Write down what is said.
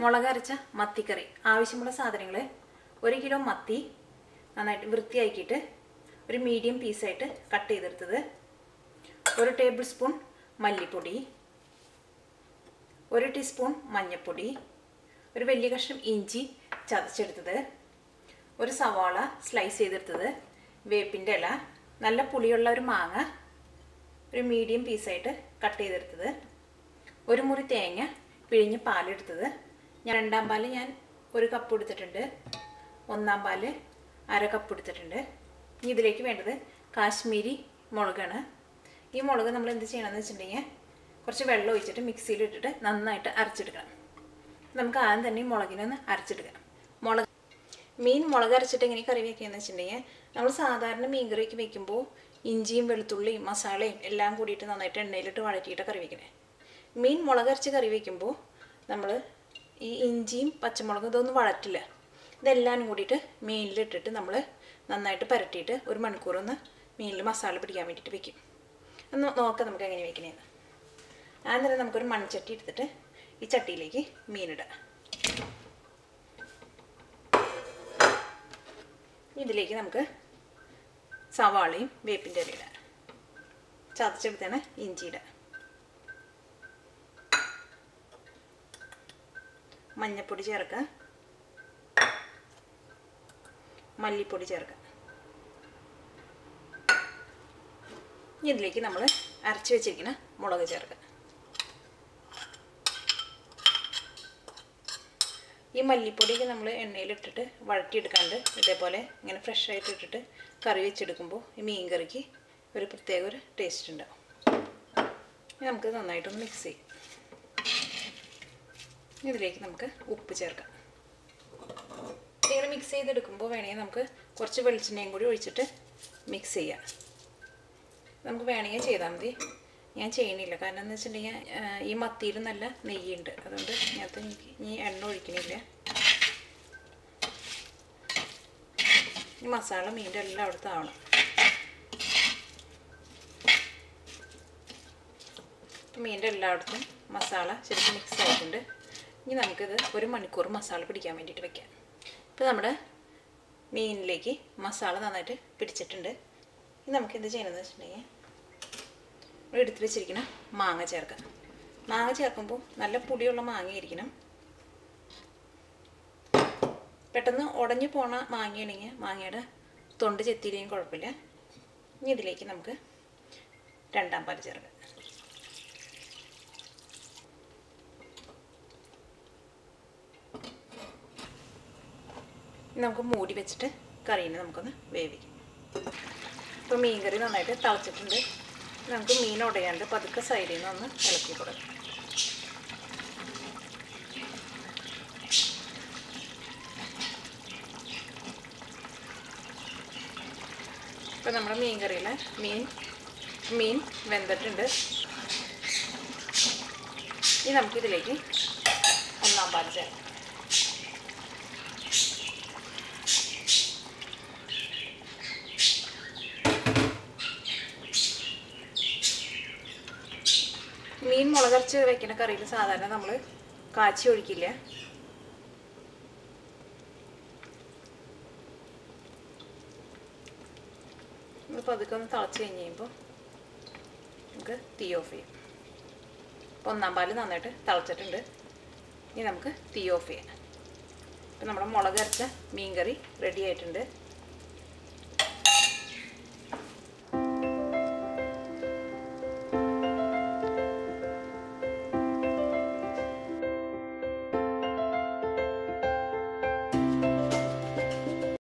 മുളക് അരച്ച മത്തിക്കറി. ആവശ്യമുള്ള സാധനങ്ങൾ ഒരു കിലോ മത്തി നന്നായിട്ട് വൃത്തിയാക്കിയിട്ട് ഒരു മീഡിയം പീസായിട്ട് കട്ട് ചെയ്തെടുത്തത്. ഒരു ടേബിൾ സ്പൂൺ മല്ലിപ്പൊടി. ഒരു ടീസ്പൂൺ മഞ്ഞൾപ്പൊടി ഒരു വലിയ കഷ്ണം ഇഞ്ചി ചതച്ചെടുത്തത്. ഒരു സവാള സ്ലൈസ് ചെയ്തെടുത്തത്. വേപ്പിന്റെ ഇല നല്ല പുളിയുള്ള ഒരു മാങ്ങ ഒരു മീഡിയം പീസായിട്ട് കട്ട് ചെയ്തെടുത്തത്. ഒരു മുറി തേങ്ങ പിഴിഞ്ഞ് പാലെടുത്തത്. ഞാൻ രണ്ടാം പാൽ ഞാൻ ഒരു കപ്പ് എടുത്തിട്ടുണ്ട്. ഒന്നാം പാൽ അര കപ്പ് എടുത്തിട്ടുണ്ട്. ഇനി ഇതിലേക്ക് വേണ്ടത് കാശ്മീരി മുളകാണ്. ഈ മുളക് നമ്മൾ എന്ത് ചെയ്യണമെന്ന് വെച്ചിട്ടുണ്ടെങ്കിൽ കുറച്ച് വെള്ളം ഒഴിച്ചിട്ട് മിക്സിയിൽ ഇട്ടിട്ട് നന്നായിട്ട് അരച്ചെടുക്കണം. നമുക്ക് ആദ്യം തന്നെ ഈ മുളകിനെ ഒന്ന് അരച്ചെടുക്കണം. മുളക് മീൻ മുളക് അരച്ചിട്ട് എങ്ങനെ കറി വെക്കുകയെന്ന് വെച്ചിട്ടുണ്ടെങ്കിൽ നമ്മൾ സാധാരണ മീൻ കറിക്ക് വെക്കുമ്പോൾ ഇഞ്ചിയും വെളുത്തുള്ളിയും മസാലയും എല്ലാം കൂടിയിട്ട് നന്നായിട്ട് എണ്ണയിലിട്ട് വഴറ്റിയിട്ട് കറി വെക്കണേ. മീൻ മുളക് അരച്ച് കറി വെക്കുമ്പോൾ നമ്മൾ ഈ ഇഞ്ചിയും പച്ചമുളകും ഇതൊന്നും വഴറ്റില്ല. ഇതെല്ലാം കൂടിയിട്ട് മീനിലിട്ടിട്ട് നമ്മൾ നന്നായിട്ട് പരട്ടിയിട്ട് ഒരു മണിക്കൂർ ഒന്ന് മീനിൽ മസാല പിടിക്കാൻ വേണ്ടിയിട്ട് വെക്കും. ഒന്ന് നോക്കാം നമുക്ക് എങ്ങനെ വെക്കണേന്ന്. നേരം നമുക്കൊരു മൺചട്ടി എടുത്തിട്ട് ഈ ചട്ടിയിലേക്ക് മീനിടാം. ഇതിലേക്ക് നമുക്ക് സവാളയും വേപ്പിന്റെ ഇല ഇടാം. ചതച്ചെടുത്താണ് ഇഞ്ചി ഇടാം. മഞ്ഞൾപ്പൊടി ചേർക്കുക മല്ലിപ്പൊടി ചേർക്കുക ഇതിലേക്ക് നമ്മൾ അരച്ച് വെച്ചിരിക്കുന്ന മുളക് ചേർക്കുക ഈ മല്ലിപ്പൊടിയൊക്കെ നമ്മൾ എണ്ണയിലിട്ടിട്ട് വഴറ്റിയെടുക്കാണ്ട് ഇതേപോലെ ഇങ്ങനെ ഫ്രഷ് ആയിട്ട് ഇട്ടിട്ട് കറി വെച്ചെടുക്കുമ്പോൾ ഈ മീൻ കറിക്ക് ഒരു പ്രത്യേക ഒരു ടേസ്റ്റ് ഉണ്ടാവും. നമുക്ക് നന്നായിട്ടൊന്ന് മിക്സ് ചെയ്യും. ഇതിലേക്ക് നമുക്ക് ഉപ്പ് ചേർക്കാം. ഇങ്ങനെ മിക്സ് ചെയ്തെടുക്കുമ്പോൾ വേണമെങ്കിൽ നമുക്ക് കുറച്ച് വെളിച്ചെണ്ണയും കൂടി ഒഴിച്ചിട്ട് മിക്സ് ചെയ്യാം. നമുക്ക് വേണമെങ്കിൽ ചെയ്താൽ മതി. ഞാൻ ചെയ്യണില്ല കാരണം എന്ന് വെച്ചിട്ടുണ്ടെങ്കിൽ ഈ മത്തിയിൽ നല്ല നെയ്യുണ്ട്. അതുകൊണ്ട് ഞാനത് എനിക്ക് ഈ എണ്ണ ഒഴിക്കണില്ല. ഈ മസാല മീന്റെ എല്ലാം അവിടുത്തെ ആവണം മീന്റെ എല്ലായിടത്തും മസാല ശരിക്കും മിക്സ് ആയിട്ടുണ്ട്. ഇനി നമുക്കിത് ഒരു മണിക്കൂർ മസാല പിടിക്കാൻ വേണ്ടിയിട്ട് വെക്കാം. ഇപ്പോൾ നമ്മുടെ മീനിലേക്ക് മസാല നന്നായിട്ട് പിടിച്ചിട്ടുണ്ട്. ഇനി നമുക്ക് എന്ത് ചെയ്യണമെന്ന് വെച്ചിട്ടുണ്ടെങ്കിൽ നമ്മൾ എടുത്ത് വെച്ചിരിക്കണം മാങ്ങ ചേർക്കാം. മാങ്ങ ചേർക്കുമ്പോൾ നല്ല പുളിയുള്ള മാങ്ങയായിരിക്കണം പെട്ടെന്ന് ഉടഞ്ഞു പോണ മാങ്ങയാണെങ്കിൽ മാങ്ങയുടെ തൊണ്ട് ചെത്തിയില്ലെങ്കിൽ കുഴപ്പമില്ല. ഇനി ഇതിലേക്ക് നമുക്ക് രണ്ടാം പാൽ ചേർക്കാം. നമുക്ക് മൂടി വെച്ചിട്ട് കറീനെ നമുക്കൊന്ന് വേവിക്കാം. അപ്പോൾ മീൻ കറി നന്നായിട്ട് തിളച്ചിട്ടുണ്ട്. നമുക്ക് മീൻ ഉടയാണ്ട് പതുക്കെ സൈഡിൽ നിന്ന് ഒന്ന് ഇളക്കി കൊടുക്കാം. ഇപ്പം നമ്മുടെ മീൻ കറിയിൽ മീൻ മീൻ വെന്തിട്ടുണ്ട്. ഇനി നമുക്കിതിലേക്ക് ഒന്നാം പാൽ ചേർക്കാം. മീൻ മുളകരച്ച് വെക്കുന്ന കറിയിൽ സാധാരണ നമ്മൾ കാച്ചി ഒഴിക്കില്ല? ഇപ്പോൾ അതൊക്കെ ഒന്ന് തിളച്ച് കഴിഞ്ഞ് കഴിയുമ്പോൾ നമുക്ക് തീ ഓഫ് ചെയ്യാം. അപ്പോൾ ഒന്നാം പാൽ നന്നായിട്ട് തിളച്ചിട്ടുണ്ട്. ഇനി നമുക്ക് തീ ഓഫ് ചെയ്യാം. ഇപ്പം നമ്മുടെ മുളകരച്ച മീൻ കറി റെഡി ആയിട്ടുണ്ട്.